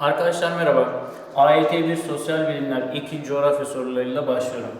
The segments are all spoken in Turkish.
Arkadaşlar merhaba. AYT 1 Sosyal Bilimler 2 Coğrafya sorularıyla başlıyorum.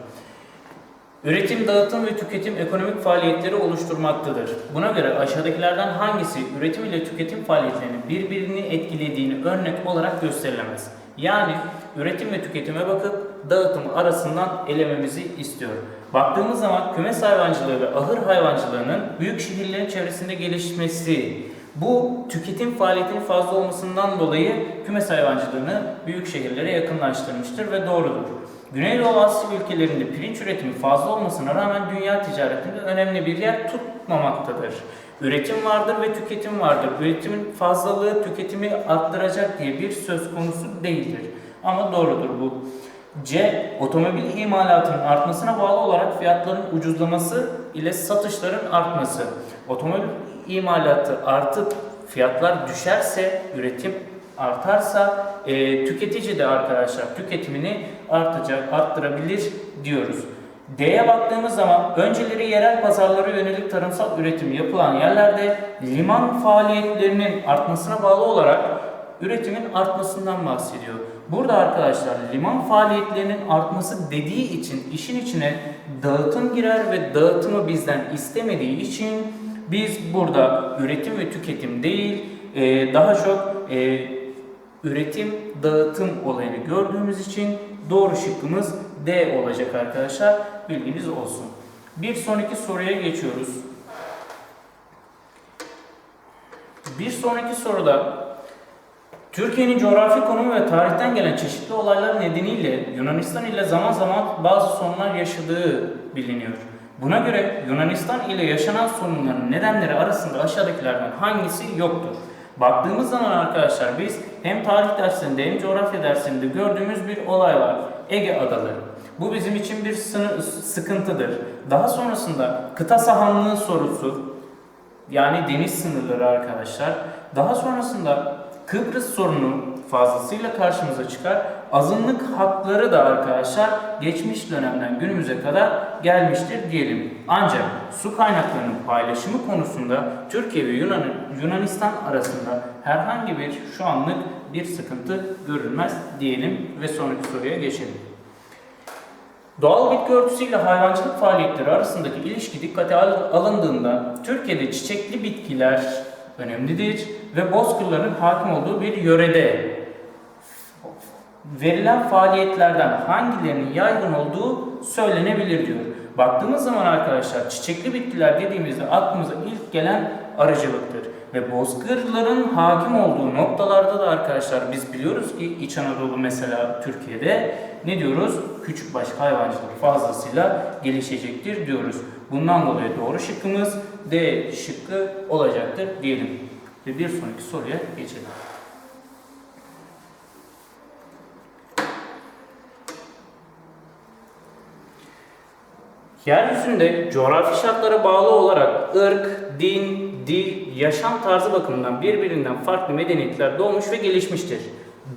Üretim, dağıtım ve tüketim ekonomik faaliyetleri oluşturmaktadır. Buna göre aşağıdakilerden hangisi üretim ile tüketim faaliyetlerinin birbirini etkilediğini örnek olarak gösterilemez? Yani üretim ve tüketime bakıp dağıtım arasından elememizi istiyor. Baktığımız zaman kümes hayvancılığı ve ahır hayvancılığının büyük şehirlerin çevresinde gelişmesi, bu tüketim faaliyetinin fazla olmasından dolayı kümes hayvancılığını büyük şehirlere yakınlaştırmıştır ve doğrudur. Güneydoğu Asya ülkelerinde pirinç üretimi fazla olmasına rağmen dünya ticaretinde önemli bir yer tutmamaktadır. Üretim vardır ve tüketim vardır. Üretimin fazlalığı tüketimi arttıracak diye bir söz konusu değildir. Ama doğrudur bu. C. Otomobil imalatının artmasına bağlı olarak fiyatların ucuzlaması ile satışların artması. Otomobil imalatı artıp fiyatlar düşerse, üretim artarsa e, tüketici de arkadaşlar tüketimini artacak, arttırabilir diyoruz. D'ye baktığımız zaman önceleri yerel pazarlara yönelik tarımsal üretim yapılan yerlerde liman faaliyetlerinin artmasına bağlı olarak üretimin artmasından bahsediyor. Burada arkadaşlar liman faaliyetlerinin artması dediği için işin içine dağıtım girer ve dağıtımı bizden istemediği için biz burada üretim ve tüketim değil e, daha çok e, üretim dağıtım olayını gördüğümüz için doğru şıkkımız D olacak arkadaşlar. Bilginiz olsun. Bir sonraki soruya geçiyoruz. Bir sonraki soruda Türkiye'nin coğrafi konumu ve tarihten gelen çeşitli olaylar nedeniyle Yunanistan ile zaman zaman bazı sorunlar yaşadığı biliniyor. Buna göre Yunanistan ile yaşanan sorunların nedenleri arasında aşağıdakilerden hangisi yoktur? Baktığımız zaman arkadaşlar biz hem tarih dersinde hem coğrafya dersinde gördüğümüz bir olay var. Ege Adaları. Bu bizim için bir sını- sıkıntıdır. Daha sonrasında kıta sahanlığı sorusu, yani deniz sınırları arkadaşlar. Daha sonrasında Kıbrıs sorunu fazlasıyla karşımıza çıkar. Azınlık hakları da arkadaşlar geçmiş dönemden günümüze kadar gelmiştir diyelim. Ancak su kaynaklarının paylaşımı konusunda Türkiye ve Yunan, Yunanistan arasında herhangi bir şu anlık bir sıkıntı görülmez diyelim ve sonraki soruya geçelim. Doğal bitki örtüsüyle hayvancılık faaliyetleri arasındaki ilişki dikkate al- alındığında Türkiye'de çiçekli bitkiler önemlidir ve bozkırların hakim olduğu bir yörede verilen faaliyetlerden hangilerinin yaygın olduğu söylenebilir diyor. Baktığımız zaman arkadaşlar çiçekli bitkiler dediğimizde aklımıza ilk gelen arıcılıktır. Ve bozkırların hakim olduğu noktalarda da arkadaşlar biz biliyoruz ki İç Anadolu mesela Türkiye'de ne diyoruz? Küçükbaş hayvancılık fazlasıyla gelişecektir diyoruz. Bundan dolayı doğru şıkkımız D şıkkı olacaktır diyelim. Ve bir sonraki soruya geçelim. Yeryüzünde coğrafi şartlara bağlı olarak ırk, din, dil, yaşam tarzı bakımından birbirinden farklı medeniyetler doğmuş ve gelişmiştir.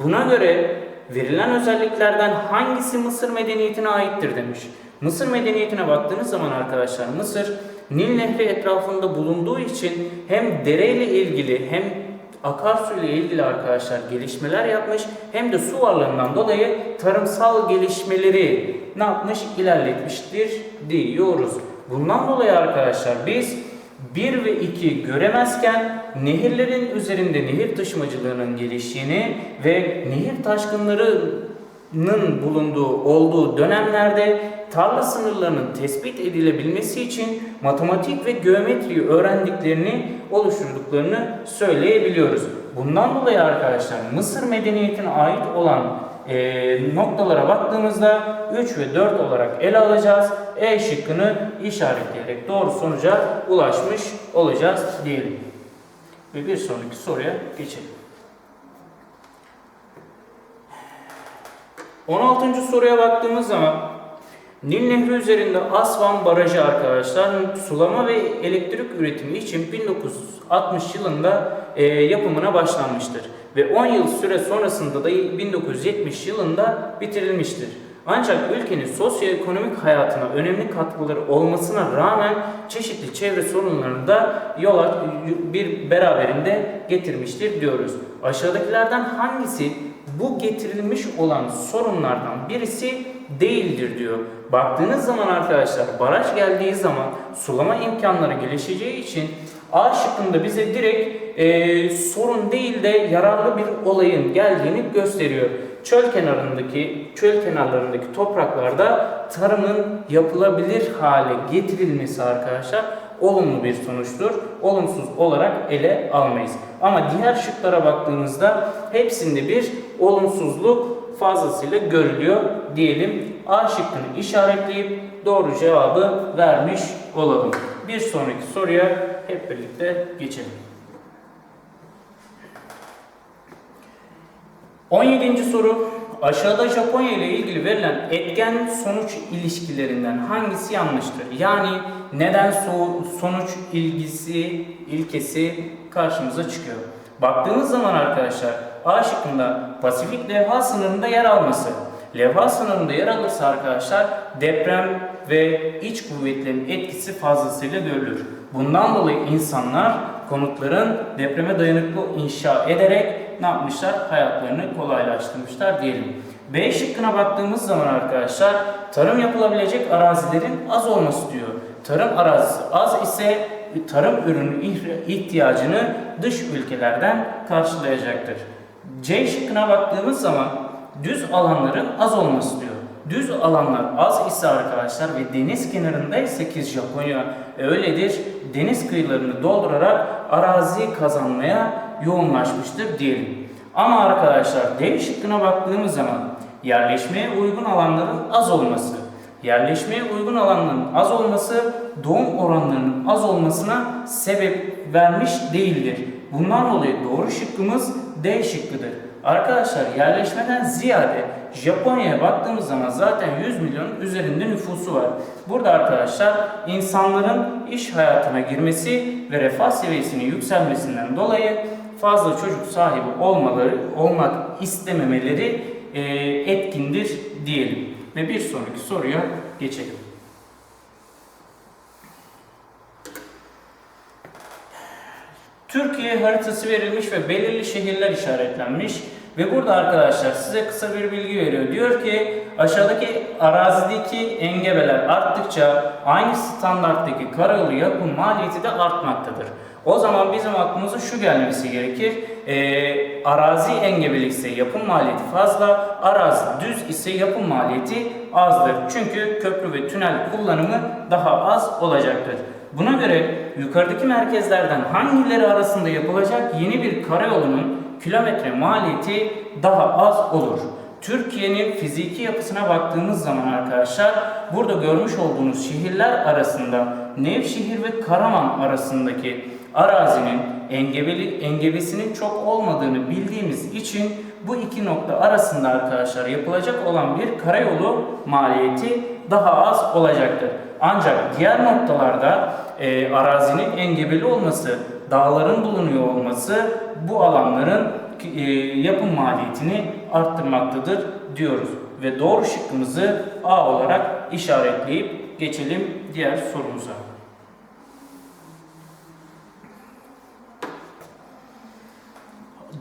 Buna göre verilen özelliklerden hangisi Mısır medeniyetine aittir demiş. Mısır medeniyetine baktığınız zaman arkadaşlar Mısır Nil Nehri etrafında bulunduğu için hem dereyle ilgili hem akarsu ile ilgili arkadaşlar gelişmeler yapmış hem de su varlığından dolayı tarımsal gelişmeleri ne yapmış ilerletmiştir diyoruz. Bundan dolayı arkadaşlar biz 1 ve 2 göremezken nehirlerin üzerinde nehir taşımacılığının geliştiğini ve nehir taşkınlarının bulunduğu olduğu dönemlerde tarla sınırlarının tespit edilebilmesi için matematik ve geometriyi öğrendiklerini oluşturduklarını söyleyebiliyoruz. Bundan dolayı arkadaşlar Mısır medeniyetine ait olan e, noktalara baktığımızda 3 ve 4 olarak ele alacağız. E şıkkını işaretleyerek doğru sonuca ulaşmış olacağız diyelim. Ve bir sonraki soruya geçelim. 16. soruya baktığımız zaman Nil Nehri üzerinde Asvan Barajı arkadaşlar sulama ve elektrik üretimi için 1960 yılında e, yapımına başlanmıştır. Ve 10 yıl süre sonrasında da 1970 yılında bitirilmiştir. Ancak ülkenin sosyoekonomik hayatına önemli katkıları olmasına rağmen çeşitli çevre sorunlarını da yola bir beraberinde getirmiştir diyoruz. Aşağıdakilerden hangisi bu getirilmiş olan sorunlardan birisi değildir diyor. Baktığınız zaman arkadaşlar baraj geldiği zaman sulama imkanları gelişeceği için A şıkkında bize direkt e, sorun değil de yararlı bir olayın geldiğini gösteriyor. Çöl kenarındaki çöl kenarlarındaki topraklarda tarımın yapılabilir hale getirilmesi arkadaşlar olumlu bir sonuçtur. Olumsuz olarak ele almayız. Ama diğer şıklara baktığımızda hepsinde bir olumsuzluk fazlasıyla görülüyor diyelim. A şıkkını işaretleyip doğru cevabı vermiş olalım. Bir sonraki soruya hep birlikte geçelim. 17. soru. Aşağıda Japonya ile ilgili verilen etken sonuç ilişkilerinden hangisi yanlıştır? Yani neden so- sonuç ilgisi, ilkesi karşımıza çıkıyor. Baktığımız zaman arkadaşlar A şıkkında Pasifik levha sınırında yer alması. Levha sınırında yer alırsa arkadaşlar deprem ve iç kuvvetlerin etkisi fazlasıyla görülür. Bundan dolayı insanlar konutların depreme dayanıklı inşa ederek ne yapmışlar? Hayatlarını kolaylaştırmışlar diyelim. B şıkkına baktığımız zaman arkadaşlar tarım yapılabilecek arazilerin az olması diyor. Tarım arazisi az ise tarım ürünü ihtiyacını dış ülkelerden karşılayacaktır. C şıkkına baktığımız zaman düz alanların az olması diyor. Düz alanlar az ise arkadaşlar ve deniz kenarında ise ki Japonya öyledir. Deniz kıyılarını doldurarak arazi kazanmaya yoğunlaşmıştır diyelim. Ama arkadaşlar D şıkkına baktığımız zaman yerleşmeye uygun alanların az olması. Yerleşmeye uygun alanların az olması doğum oranlarının az olmasına sebep vermiş değildir. Bundan dolayı doğru şıkkımız D şıkkıdır. Arkadaşlar yerleşmeden ziyade Japonya'ya baktığımız zaman zaten 100 milyonun üzerinde nüfusu var. Burada arkadaşlar insanların iş hayatına girmesi ve refah seviyesinin yükselmesinden dolayı fazla çocuk sahibi olmaları, olmak istememeleri etkindir diyelim. Ve bir sonraki soruya geçelim. Türkiye haritası verilmiş ve belirli şehirler işaretlenmiş. Ve burada arkadaşlar size kısa bir bilgi veriyor. Diyor ki aşağıdaki arazideki engebeler arttıkça aynı standarttaki karayolu yapım maliyeti de artmaktadır. O zaman bizim aklımıza şu gelmesi gerekir. Ee, arazi engebelikse yapım maliyeti fazla, arazi düz ise yapım maliyeti azdır. Çünkü köprü ve tünel kullanımı daha az olacaktır. Buna göre yukarıdaki merkezlerden hangileri arasında yapılacak yeni bir karayolunun kilometre maliyeti daha az olur. Türkiye'nin fiziki yapısına baktığımız zaman arkadaşlar burada görmüş olduğunuz şehirler arasında Nevşehir ve Karaman arasındaki arazinin engebeli, engebesinin çok olmadığını bildiğimiz için bu iki nokta arasında arkadaşlar yapılacak olan bir karayolu maliyeti daha az olacaktır. Ancak diğer noktalarda e, arazinin engebeli olması, dağların bulunuyor olması bu alanların e, yapım maliyetini arttırmaktadır diyoruz. Ve doğru şıkkımızı A olarak işaretleyip geçelim diğer sorumuza.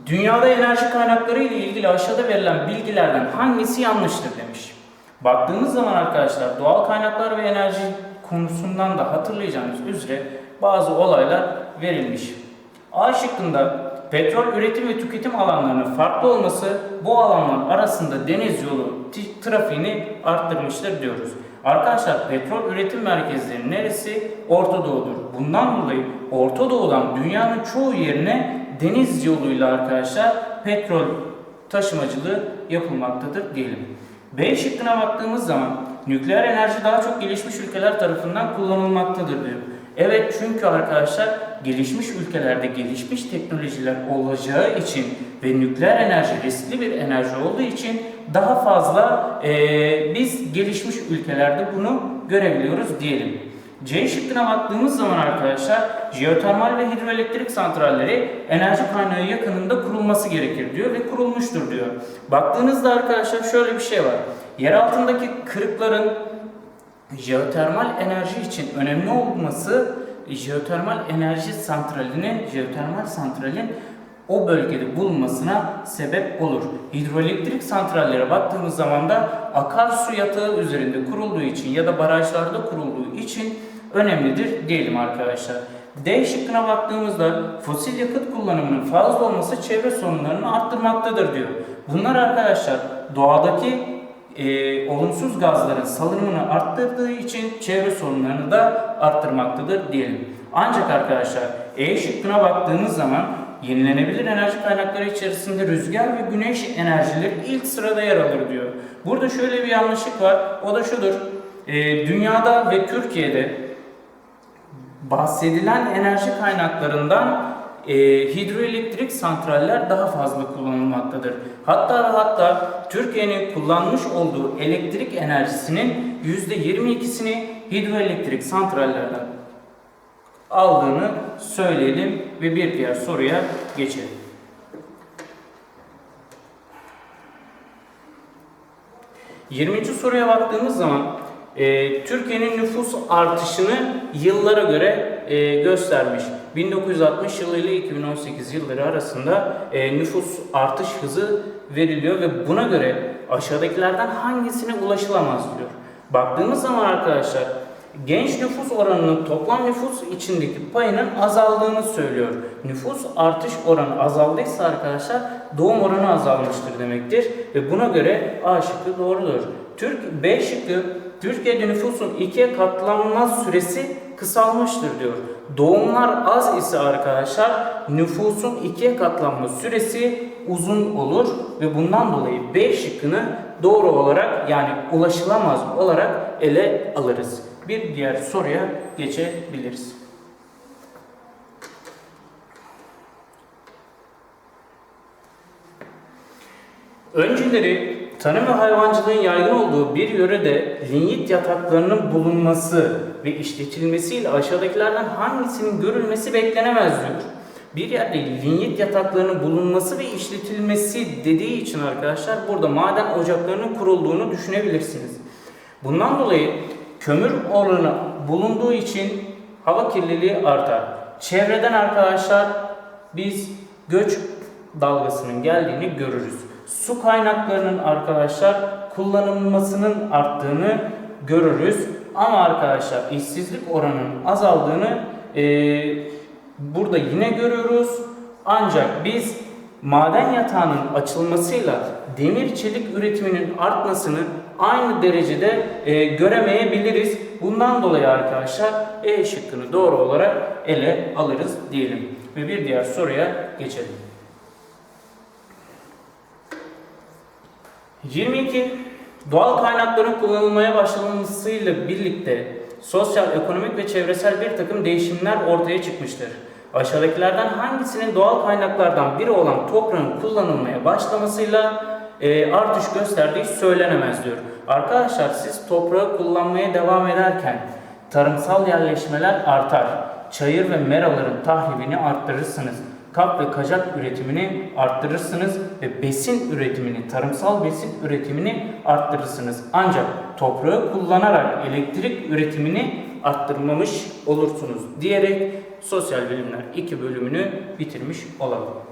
Dünyada enerji kaynakları ile ilgili aşağıda verilen bilgilerden hangisi yanlıştır demiş. Baktığımız zaman arkadaşlar doğal kaynaklar ve enerji konusundan da hatırlayacağınız üzere bazı olaylar verilmiş. A şıkkında petrol üretim ve tüketim alanlarının farklı olması bu alanlar arasında deniz yolu trafiğini arttırmıştır diyoruz. Arkadaşlar petrol üretim merkezleri neresi? Orta Doğu'dur. Bundan dolayı Orta Doğu'dan dünyanın çoğu yerine deniz yoluyla arkadaşlar petrol taşımacılığı yapılmaktadır diyelim. B şıkkına baktığımız zaman nükleer enerji daha çok gelişmiş ülkeler tarafından kullanılmaktadır diyor. Evet çünkü arkadaşlar gelişmiş ülkelerde gelişmiş teknolojiler olacağı için ve nükleer enerji riskli bir enerji olduğu için daha fazla e, biz gelişmiş ülkelerde bunu görebiliyoruz diyelim. C şıkkına baktığımız zaman arkadaşlar jeotermal ve hidroelektrik santralleri enerji kaynağı yakınında kurulması gerekir diyor ve kurulmuştur diyor. Baktığınızda arkadaşlar şöyle bir şey var. Yer altındaki kırıkların jeotermal enerji için önemli olması jeotermal enerji santralinin, jeotermal santralin o bölgede bulunmasına sebep olur. Hidroelektrik santrallere baktığımız zaman da akarsu yatağı üzerinde kurulduğu için ya da barajlarda kurulduğu için önemlidir diyelim arkadaşlar. D şıkkına baktığımızda fosil yakıt kullanımının fazla olması çevre sorunlarını arttırmaktadır diyor. Bunlar arkadaşlar doğadaki e, olumsuz gazların salınımını arttırdığı için çevre sorunlarını da arttırmaktadır diyelim. Ancak arkadaşlar E şıkkına baktığımız zaman yenilenebilir enerji kaynakları içerisinde rüzgar ve güneş enerjileri ilk sırada yer alır diyor. Burada şöyle bir yanlışlık var. O da şudur. E, dünyada ve Türkiye'de bahsedilen enerji kaynaklarından e, hidroelektrik santraller daha fazla kullanılmaktadır. Hatta hatta Türkiye'nin kullanmış olduğu elektrik enerjisinin %22'sini hidroelektrik santrallerden aldığını söyleyelim ve bir diğer soruya geçelim. 20. soruya baktığımız zaman e, Türkiye'nin nüfus artışını yıllara göre e, göstermiş. 1960 yılı ile 2018 yılları arasında e, nüfus artış hızı veriliyor ve buna göre aşağıdakilerden hangisine ulaşılamaz diyor. Baktığımız zaman arkadaşlar genç nüfus oranının toplam nüfus içindeki payının azaldığını söylüyor. Nüfus artış oranı azaldıysa arkadaşlar doğum oranı azalmıştır demektir ve buna göre A şıkkı doğrudur. Türk B şıkkı Türkiye'de nüfusun ikiye katlanma süresi kısalmıştır diyor. Doğumlar az ise arkadaşlar nüfusun ikiye katlanma süresi uzun olur ve bundan dolayı B şıkkını doğru olarak yani ulaşılamaz olarak ele alırız. Bir diğer soruya geçebiliriz. Önceleri tarım ve hayvancılığın yaygın olduğu bir yörede linyit yataklarının bulunması ve işletilmesiyle aşağıdakilerden hangisinin görülmesi beklenemez diyor. Bir yerde linyit yataklarının bulunması ve işletilmesi dediği için arkadaşlar burada maden ocaklarının kurulduğunu düşünebilirsiniz. Bundan dolayı kömür oranı bulunduğu için hava kirliliği artar. Çevreden arkadaşlar biz göç dalgasının geldiğini görürüz. Su kaynaklarının arkadaşlar kullanılmasının arttığını görürüz. Ama arkadaşlar işsizlik oranının azaldığını e, burada yine görüyoruz. Ancak biz maden yatağının açılmasıyla demir çelik üretiminin artmasını aynı derecede e, göremeyebiliriz. Bundan dolayı arkadaşlar E şıkkını doğru olarak ele alırız diyelim. Ve bir diğer soruya geçelim. 22. Doğal kaynakların kullanılmaya başlanmasıyla birlikte sosyal, ekonomik ve çevresel bir takım değişimler ortaya çıkmıştır. Aşağıdakilerden hangisinin doğal kaynaklardan biri olan toprağın kullanılmaya başlamasıyla e, artış gösterdiği söylenemez diyor. Arkadaşlar siz toprağı kullanmaya devam ederken tarımsal yerleşmeler artar. Çayır ve meraların tahribini arttırırsınız kap ve kacak üretimini arttırırsınız ve besin üretimini, tarımsal besin üretimini arttırırsınız. Ancak toprağı kullanarak elektrik üretimini arttırmamış olursunuz diyerek sosyal bilimler 2 bölümünü bitirmiş olalım.